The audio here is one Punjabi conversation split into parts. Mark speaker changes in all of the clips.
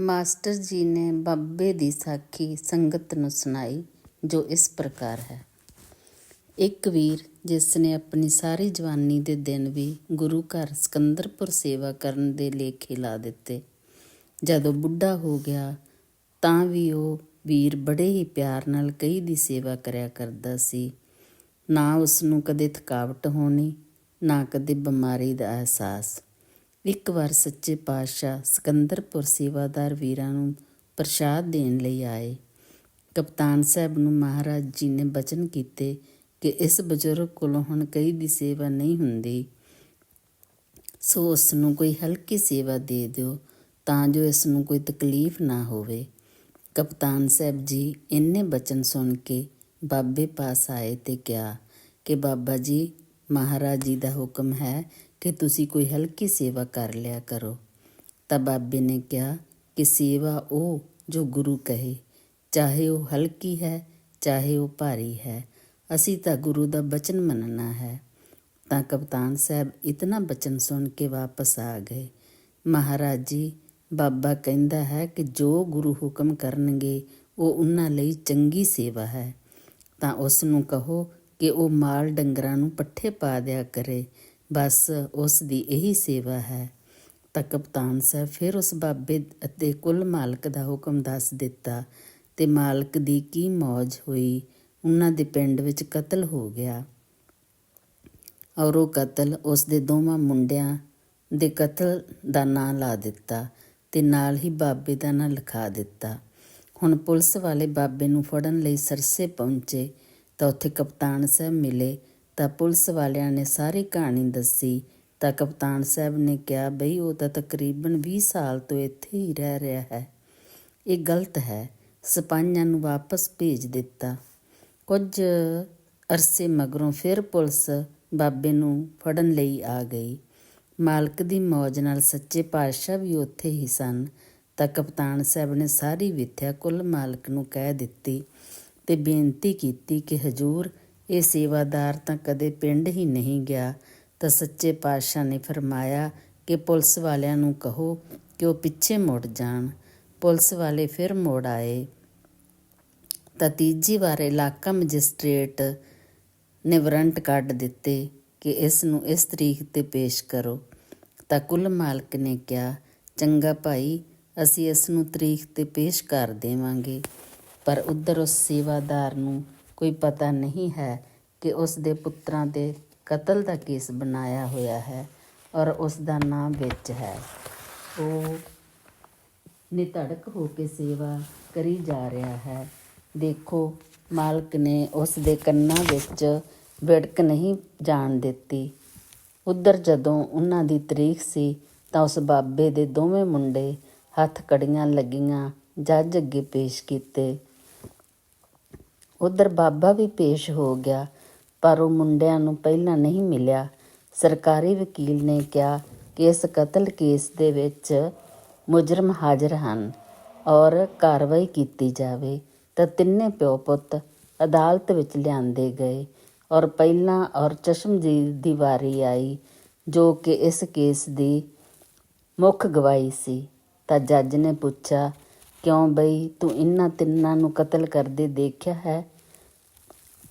Speaker 1: ਮਾਸਟਰ ਜੀ ਨੇ ਬਾਬੇ ਦੀ ਸਾਖੀ ਸੰਗਤ ਨੂੰ ਸੁਣਾਈ, ਜੋ ਇਸ ਪ੍ਰਕਾਰ ਹੈ। ਇੱਕ ਵੀਰ ਜਿਸ ਨੇ ਆਪਣੀ ਸਾਰੀ ਜਵਾਨੀ ਦੇ ਦਿਨ ਵੀ ਗੁਰੂ ਘਰ ਸਿਕੰਦਰਪੁਰ ਸੇਵਾ ਕਰਨ ਦੇ ਲੇਖੇ ਲਾ ਦਿੱਤੇ। ਜਦੋਂ ਬੁੱਢਾ ਹੋ ਗਿਆ, ਤਾਂ ਵੀ ਉਹ ਵੀਰ ਬੜੇ ਹੀ ਪਿਆਰ ਨਾਲ ਕਈ ਦੀ ਸੇਵਾ ਕਰਿਆ ਕਰਦਾ ਸੀ। ਨਾ ਉਸ ਨੂੰ ਕਦੇ ਥਕਾਵਟ ਹੋਣੀ, ਨਾ ਕਦੇ ਬਿਮਾਰੀ ਦਾ ਅਹਿਸਾਸ। ਇੱਕ ਵਾਰ ਸੱਚੇ ਪਾਤਸ਼ਾਹ ਸਿਕੰਦਰਪੁਰ ਸੇਵਾਦਾਰ ਵੀਰਾਂ ਨੂੰ ਪ੍ਰਸ਼ਾਦ ਦੇਣ ਲਈ ਆਏ। ਕਪਤਾਨ ਸਾਹਿਬ ਨੂੰ ਮਹਾਰਾਜ ਜੀ ਨੇ ਬਚਨ ਕੀਤੇ ਕਿ ਇਸ ਬਜ਼ੁਰਗ ਕੋਲੋਂ ਹੁਣ ਕਈ ਦੀ ਸੇਵਾ ਨਹੀਂ ਹੁੰਦੀ। ਸੋ ਉਸ ਨੂੰ ਕੋਈ ਹਲਕੀ ਸੇਵਾ ਦੇ ਦਿਓ ਤਾਂ ਜੋ ਇਸ ਨੂੰ ਕੋਈ ਤਕਲੀਫ ਨਾ ਹੋਵੇ। ਕਪਤਾਨ ਸਾਹਿਬ ਜੀ ਇੰਨੇ ਬਚਨ ਸੁਣ ਕੇ ਬਾਬੇ ਪਾਸ ਆਏ ਤੇ ਕਿਹਾ ਕਿ ਬਾਬਾ ਜੀ, ਮਹਾਰਾਜ ਜੀ ਦਾ ਹੁਕਮ ਹੈ ਕਿ ਤੁਸੀਂ ਕੋਈ ਹਲਕੀ ਸੇਵਾ ਕਰ ਲਿਆ ਕਰੋ। ਤਾਂ ਬਾਬੇ ਨੇ ਕਿਹਾ ਕਿ ਸੇਵਾ ਉਹ ਜੋ ਗੁਰੂ ਕਹੇ। ਚਾਹੇ ਉਹ ਹਲਕੀ ਹੈ, ਚਾਹੇ ਉਹ ਭਾਰੀ ਹੈ। ਅਸੀਂ ਤਾਂ ਗੁਰੂ ਦਾ ਬਚਨ ਮੰਨਣਾ ਹੈ। ਤਾਂ ਕਪਤਾਨ ਸਾਹਿਬ ਇਤਨਾ ਬਚਨ ਸੁਣ ਕੇ ਵਾਪਸ ਆ ਗਏ। ਮਹਾਰਾਜ ਜੀ, ਬਾਬਾ ਕਹਿੰਦਾ ਹੈ ਕਿ ਜੋ ਗੁਰੂ ਹੁਕਮ ਕਰਨਗੇ, ਉਹ ਉਹਨਾਂ ਲਈ ਚੰਗੀ ਸੇਵਾ ਹੈ। ਤਾਂ ਉਸ ਨੂੰ ਕਹੋ ਕਿ ਉਹ ਮਾਲ ਡੰਗਰਾਂ ਨੂੰ ਪੱਠੇ ਪਾ ਦਿਆ ਕਰੇ। ਬਸ ਉਸ ਦੀ ਇਹੀ ਸੇਵਾ ਹੈ। ਤਾਂ ਕਪਤਾਨ ਸਾਹਿਬ ਫਿਰ ਉਸ ਬਾਬੇ ਅਤੇ ਕੁੱਲ ਮਾਲਕ ਦਾ ਹੁਕਮ ਦੱਸ ਦਿੱਤਾ ਤੇ ਮਾਲਕ ਦੀ ਕੀ ਮੌਜ ਹੋਈ, ਉਹਨਾਂ ਦੇ ਪਿੰਡ ਵਿੱਚ ਕਤਲ ਹੋ ਗਿਆ। ਔਰ ਉਹ ਕਤਲ ਉਸ ਦੇ ਦੋਵਾਂ ਮੁੰਡਿਆਂ ਦੇ ਕਤਲ ਦਾ ਨਾਂ ਲਾ ਦਿੱਤਾ ਤੇ ਨਾਲ ਹੀ ਬਾਬੇ ਦਾ ਨਾਂ ਲਿਖਾ ਦਿੱਤਾ। ਹੁਣ ਪੁਲਿਸ ਵਾਲੇ ਬਾਬੇ ਨੂੰ ਫੜਨ ਲਈ ਸਰਸੇ ਪਹੁੰਚੇ ਤਾਂ ਉੱਥੇ ਕਪਤਾਨ ਸਾਹਿਬ ਮਿਲੇ ਤਾਂ ਪੁਲਿਸ ਵਾਲਿਆਂ ਨੇ ਸਾਰੀ ਕਹਾਣੀ ਦੱਸੀ। ਤਾਂ ਕਪਤਾਨ ਸਾਹਿਬ ਨੇ ਕਿਹਾ, ਬਈ, ਉਹ ਤਾਂ ਤਕਰੀਬਨ 20 ਸਾਲ ਤੋਂ ਇੱਥੇ ਹੀ ਰਹਿ ਰਿਹਾ ਹੈ। ਇਹ ਗਲਤ ਹੈ। ਸਿਪਾਹੀਆਂ ਨੂੰ ਵਾਪਸ ਭੇਜ ਦਿੱਤਾ। ਕੁਝ ਅਰਸੇ ਮਗਰੋਂ ਫਿਰ ਪੁਲਿਸ ਬਾਬੇ ਨੂੰ ਫੜਨ ਲਈ ਆ ਗਈ। ਮਾਲਕ ਦੀ ਮੌਜ ਨਾਲ ਸੱਚੇ ਪਾਤਸ਼ਾਹ ਵੀ ਉੱਥੇ ਹੀ ਸਨ। ਤਾਂ ਕਪਤਾਨ ਸਾਹਿਬ ਨੇ ਸਾਰੀ ਵਿਥਿਆ ਕੁੱਲ ਮਾਲਕ ਨੂੰ ਕਹਿ ਦਿੱਤੀ ਤੇ ਬੇਨਤੀ ਕੀਤੀ ਕਿ ਹਜੂਰ ਇਹ ਸੇਵਾਦਾਰ ਤਾਂ ਕਦੇ ਪਿੰਡ ਹੀ ਨਹੀਂ ਗਿਆ। ਤਾਂ ਸੱਚੇ ਪਾਤਸ਼ਾਹ ਨੇ ਫਰਮਾਇਆ ਕਿ ਪੁਲਿਸ ਵਾਲਿਆਂ ਨੂੰ ਕਹੋ ਕਿ ਉਹ ਪਿੱਛੇ ਮੁੜ ਜਾਣ। ਪੁਲਿਸ ਵਾਲੇ ਫਿਰ ਮੁੜ ਆਏ। ਤਾਂ ਤੀਜੀ ਵਾਰ ਇਲਾਕਾ ਮੈਜਿਸਟ੍ਰੇਟ ਨੇ ਵਾਰੰਟ ਕੱਢ ਦਿੱਤੇ ਕਿ ਇਸ ਨੂੰ ਇਸ ਤਰੀਕ ਤੇ ਪੇਸ਼ ਕਰੋ। ਤਾਂ ਕੁੱਲ ਮਾਲਕ ਨੇ ਕਿਹਾ, ਚੰਗਾ ਭਾਈ, ਅਸੀਂ ਇਸ ਨੂੰ ਤਰੀਕ ਤੇ ਪੇਸ਼ ਕਰ ਦੇਵਾਂਗੇ। ਪਰ ਉਧਰ ਉਸ ਸੇਵਾਦਾਰ ਨੂੰ ਕੋਈ ਪਤਾ ਨਹੀਂ ਹੈ ਕਿ ਉਸ ਦੇ ਪੁੱਤਰਾਂ ਦੇ ਕਤਲ ਦਾ ਕੇਸ ਬਣਾਇਆ ਹੋਇਆ ਹੈ ਔਰ ਉਸ ਦਾ ਨਾਮ ਵਿੱਚ ਹੈ। ਉਹ ਨਿਧੜਕ ਹੋ ਕੇ ਸੇਵਾ ਕਰੀ ਜਾ ਰਿਹਾ ਹੈ। ਦੇਖੋ, ਮਾਲਕ ਨੇ ਉਸ ਦੇ ਕੰਨਾਂ ਵਿੱਚ ਵਿੜਕ ਨਹੀਂ ਜਾਣ ਦਿੱਤੀ। ਉਧਰ ਜਦੋਂ ਉਹਨਾਂ ਦੀ ਤਰੀਕ ਸੀ ਤਾਂ ਉਸ ਬਾਬੇ ਦੇ ਦੋਵੇਂ ਮੁੰਡੇ ਹੱਥ ਕੜੀਆਂ ਲੱਗੀਆਂ, ਜੱਜ ਅੱਗੇ ਪੇਸ਼ ਕੀਤੇ। ਉਧਰ ਬਾਬਾ ਵੀ ਪੇਸ਼ ਹੋ ਗਿਆ, ਪਰ ਉਹ ਮੁੰਡਿਆਂ ਨੂੰ ਪਹਿਲਾਂ ਨਹੀਂ ਮਿਲਿਆ। ਸਰਕਾਰੀ ਵਕੀਲ ਨੇ ਕਿਹਾ ਕਿ ਇਸ ਕਤਲ ਕੇਸ ਦੇ ਵਿੱਚ ਮੁਜਰਮ ਹਾਜ਼ਰ ਹਨ ਔਰ ਕਾਰਵਾਈ ਕੀਤੀ ਜਾਵੇ ਤਾਂ ਤਿੰਨੇ ਪਿਓ ਪੁੱਤ ਅਦਾਲਤ ਵਿੱਚ ਲਿਆਂਦੇ ਗਏ ਔਰ ਪਹਿਲਾਂ ਔਰ ਚਸ਼ਮਦੀਦ ਦੀ ਵਾਰੀ ਆਈ, ਜੋ ਕਿ ਇਸ ਕੇਸ ਦੀ ਮੁੱਖ ਗਵਾਹੀ ਸੀ। ਤਾਂ ਜੱਜ ਨੇ ਪੁੱਛਿਆ, ਕਿਉਂ ਬਈ ਤੂੰ ਇਹਨਾਂ ਤਿੰਨਾਂ ਨੂੰ ਕਤਲ ਕਰਦੇ ਦੇਖਿਆ ਹੈ?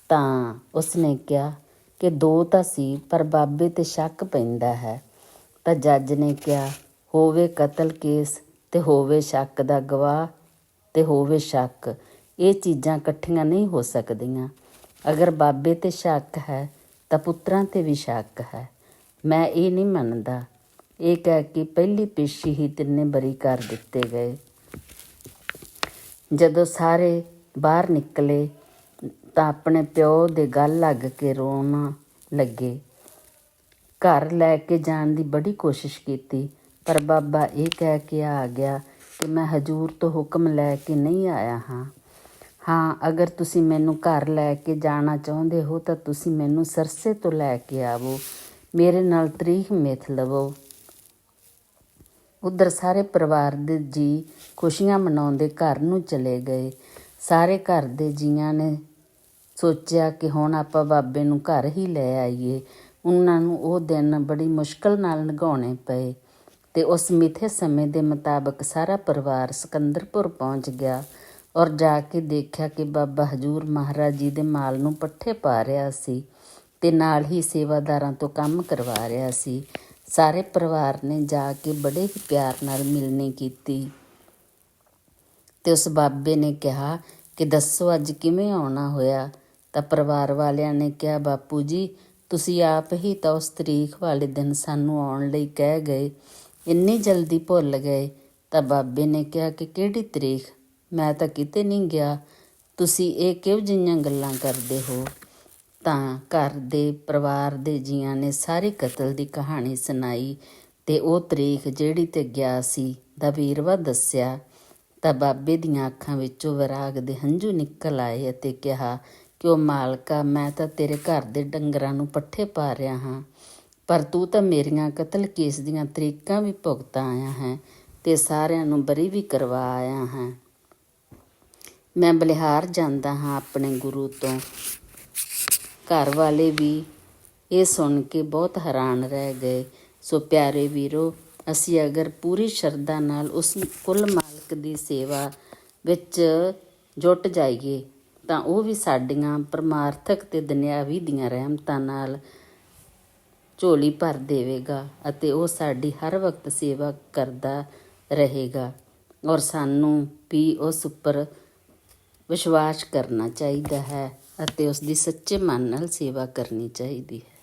Speaker 1: ਤਾਂ ਉਸਨੇ ਕਿਹਾ ਕਿ ਦੋ ਤਾਂ ਸੀ, ਪਰ ਬਾਬੇ ਤੇ ਸ਼ੱਕ ਪੈਂਦਾ ਹੈ। ਤਾਂ ਜੱਜ ਨੇ ਕਿਹਾ, ਹੋਵੇ ਕਤਲ ਕੇਸ ਤੇ ਹੋਵੇ ਸ਼ੱਕ ਦਾ ਗਵਾਹ ਤੇ ਹੋਵੇ ਸ਼ੱਕ, ਇਹ ਚੀਜ਼ਾਂ ਇਕੱਠੀਆਂ ਨਹੀਂ ਹੋ ਸਕਦੀਆਂ। ਅਗਰ ਬਾਬੇ ਤੇ ਸ਼ੱਕ ਹੈ, ਤਾਂ ਪੁੱਤਰਾਂ ਤੇ ਵੀ ਸ਼ੱਕ ਹੈ। ਮੈਂ ਇਹ ਨਹੀਂ ਮੰਨਦਾ। ਇਹ ਕਹਿ ਕੇ ਪਹਿਲੀ ਪੇਸ਼ੀ ਹੀ ਤਿੰਨੇ ਬਰੀ ਕਰ ਦਿੱਤੇ ਗਏ। ਜਦੋਂ ਸਾਰੇ ਬਾਹਰ ਨਿਕਲੇ ਤਾਂ ਆਪਣੇ ਪਿਓ ਦੇ ਗੱਲ ਲੱਗ ਕੇ ਰੋਣ ਲੱਗੇ। ਘਰ ਲੈ ਕੇ ਜਾਣ ਦੀ ਬੜੀ ਕੋਸ਼ਿਸ਼ ਕੀਤੀ, ਪਰ ਬਾਬਾ ਇਹ ਕਹਿ ਕੇ ਆ ਗਿਆ ਕਿ ਮੈਂ ਹਜੂਰ ਤੋਂ ਹੁਕਮ ਲੈ ਕੇ ਨਹੀਂ ਆਇਆ ਹਾਂ। ਹਾਂ, ਅਗਰ ਤੁਸੀਂ ਮੈਨੂੰ ਘਰ ਲੈ ਕੇ ਜਾਣਾ ਚਾਹੁੰਦੇ ਹੋ, ਤਾਂ ਤੁਸੀਂ ਮੈਨੂੰ ਸਰਸੇ ਤੋਂ ਲੈ ਕੇ ਆਵੋ। ਮੇਰੇ ਨਾਲ ਤਰੀਖ ਮੇਥ ਲਵੋ। ਉਧਰ ਸਾਰੇ ਪਰਿਵਾਰ ਦੇ ਜੀ ਖੁਸ਼ੀਆਂ ਮਨਾਉਂਦੇ ਘਰ ਨੂੰ ਚਲੇ ਗਏ। ਸਾਰੇ ਘਰ ਦੇ ਜੀਆਂ ਨੇ ਸੋਚਿਆ ਕਿ ਹੁਣ ਆਪਾਂ ਬਾਬੇ ਨੂੰ ਘਰ ਹੀ ਲੈ ਆਈਏ। ਉਹਨਾਂ ਨੂੰ ਉਹ ਦਿਨ ਬੜੀ ਮੁਸ਼ਕਲ ਨਾਲ ਲੰਘਾਉਣੇ ਪਏ ਤੇ ਉਸ ਮਿੱਥੇ ਸਮੇਂ ਦੇ ਮੁਤਾਬਕ ਸਾਰਾ ਪਰਿਵਾਰ ਸਿਕੰਦਰਪੁਰ ਪਹੁੰਚ ਗਿਆ ਔਰ ਜਾ ਕੇ ਦੇਖਿਆ ਕਿ ਬਾਬਾ ਹਜੂਰ ਮਹਾਰਾਜ ਜੀ ਦੇ ਮਾਲ ਨੂੰ ਪੱਠੇ ਪਾ ਰਿਹਾ ਸੀ ਤੇ ਨਾਲ ਹੀ ਸੇਵਾਦਾਰਾਂ ਤੋਂ ਕੰਮ ਕਰਵਾ ਰਿਹਾ ਸੀ। ਸਾਰੇ ਪਰਿਵਾਰ ਨੇ ਜਾ ਕੇ ਬੜੇ ਹੀ ਪਿਆਰ ਨਾਲ ਮਿਲਣੀ ਕੀਤੀ। ਤੇ ਉਸ ਬਾਬੇ ਨੇ ਕਿਹਾ ਕਿ ਦੱਸੋ ਅੱਜ ਕਿਵੇਂ ਆਉਣਾ ਹੋਇਆ? ਤਾਂ ਪਰਿਵਾਰ ਵਾਲਿਆਂ ਨੇ ਕਿਹਾ, ਬਾਪੂ ਜੀ, ਤੁਸੀਂ ਆਪ ਹੀ ਤਾਂ ਉਸ ਤਰੀਕ ਵਾਲੇ ਦਿਨ ਸਾਨੂੰ ਆਉਣ ਲਈ ਕਹਿ ਗਏ, ਇੰਨੀ ਜਲਦੀ ਭੁੱਲ ਗਏ। ਤਾਂ ਬਾਬੇ ਨੇ ਕਿਹਾ ਕਿ ਕਿਹੜੀ ਤਰੀਕ? ਮੈਂ ਤਾਂ ਕਿਤੇ ਨਹੀਂ ਗਿਆ। ਤੁਸੀਂ ਇਹ ਕਿਉਂ ਜਿਹੀਆਂ ਗੱਲਾਂ ਕਰਦੇ ਹੋ? ਤਾਂ ਘਰ ਦੇ ਪਰਿਵਾਰ ਦੇ ਜੀਆਂ ਨੇ ਸਾਰੇ ਕਤਲ ਦੀ ਕਹਾਣੀ ਸੁਣਾਈ ਤੇ ਉਹ ਤਰੀਕ ਜਿਹੜੀ ਤੇ ਗਿਆ ਸੀ ਦਾ ਵੀਰਵਾ ਦੱਸਿਆ। ਤਾਂ ਬਾਬੇ ਦੀਆਂ ਅੱਖਾਂ ਵਿੱਚੋਂ ਵਿਰਾਗ ਦੇ ਹੰਝੂ ਨਿਕਲ ਆਏ ਅਤੇ ਕਿਹਾ ਕਿ ਉਹ ਮਾਲਕਾ, ਮੈਂ ਤਾਂ ਤੇਰੇ ਘਰ ਦੇ ਡੰਗਰਾਂ ਨੂੰ ਪੱਠੇ ਪਾ ਰਿਹਾ ਹਾਂ। ਪਰ ਤੂੰ ਤਾਂ ਮੇਰੀਆਂ ਕਤਲ ਕੇਸ ਦੀਆਂ ਤਰੀਕਾਂ ਵੀ ਭੁਗਤਾ ਆਇਆ ਹੈ ਤੇ ਸਾਰਿਆਂ ਨੂੰ ਬਰੀ ਵੀ ਕਰਵਾ ਆਇਆ ਹੈ। ਮੈਂ ਬਲਿਹਾਰ ਜਾਂਦਾ ਹਾਂ ਆਪਣੇ ਗੁਰੂ ਤੋਂ। ਘਰ ਵਾਲੇ ਵੀ ਇਹ ਸੁਣ ਕੇ ਬਹੁਤ ਹੈਰਾਨ ਰਹਿ ਗਏ। ਸੋ ਪਿਆਰੇ ਵੀਰੋ, ਅਸੀਂ ਅਗਰ ਪੂਰੀ ਸ਼ਰਧਾ ਨਾਲ ਉਸ ਕੁੱਲ ਮਾਲਕ ਦੀ ਸੇਵਾ ਵਿੱਚ ਜੁਟ ਜਾਈਏ ਤਾਂ ਉਹ ਵੀ ਸਾਡੀਆਂ ਪਰਮਾਰਥਕ ਤੇ ਦੁਨਿਆਵੀ ਦੀਆਂ ਰਹਿਮਤਾਂ ਨਾਲ ਝੋਲੀ ਭਰ ਦੇਵੇਗਾ ਅਤੇ ਉਹ ਸਾਡੀ ਹਰ ਵਕਤ ਸੇਵਾ ਕਰਦਾ ਰਹੇਗਾ। ਔਰ ਸਾਨੂੰ ਵੀ ਉਸ ਉੱਪਰ ਵਿਸ਼ਵਾਸ ਕਰਨਾ ਚਾਹੀਦਾ ਹੈ ਅਤੇ ਉਸ ਦੀ ਸੱਚੇ ਮਨ ਨਾਲ ਸੇਵਾ ਕਰਨੀ ਚਾਹੀਦੀ ਹੈ।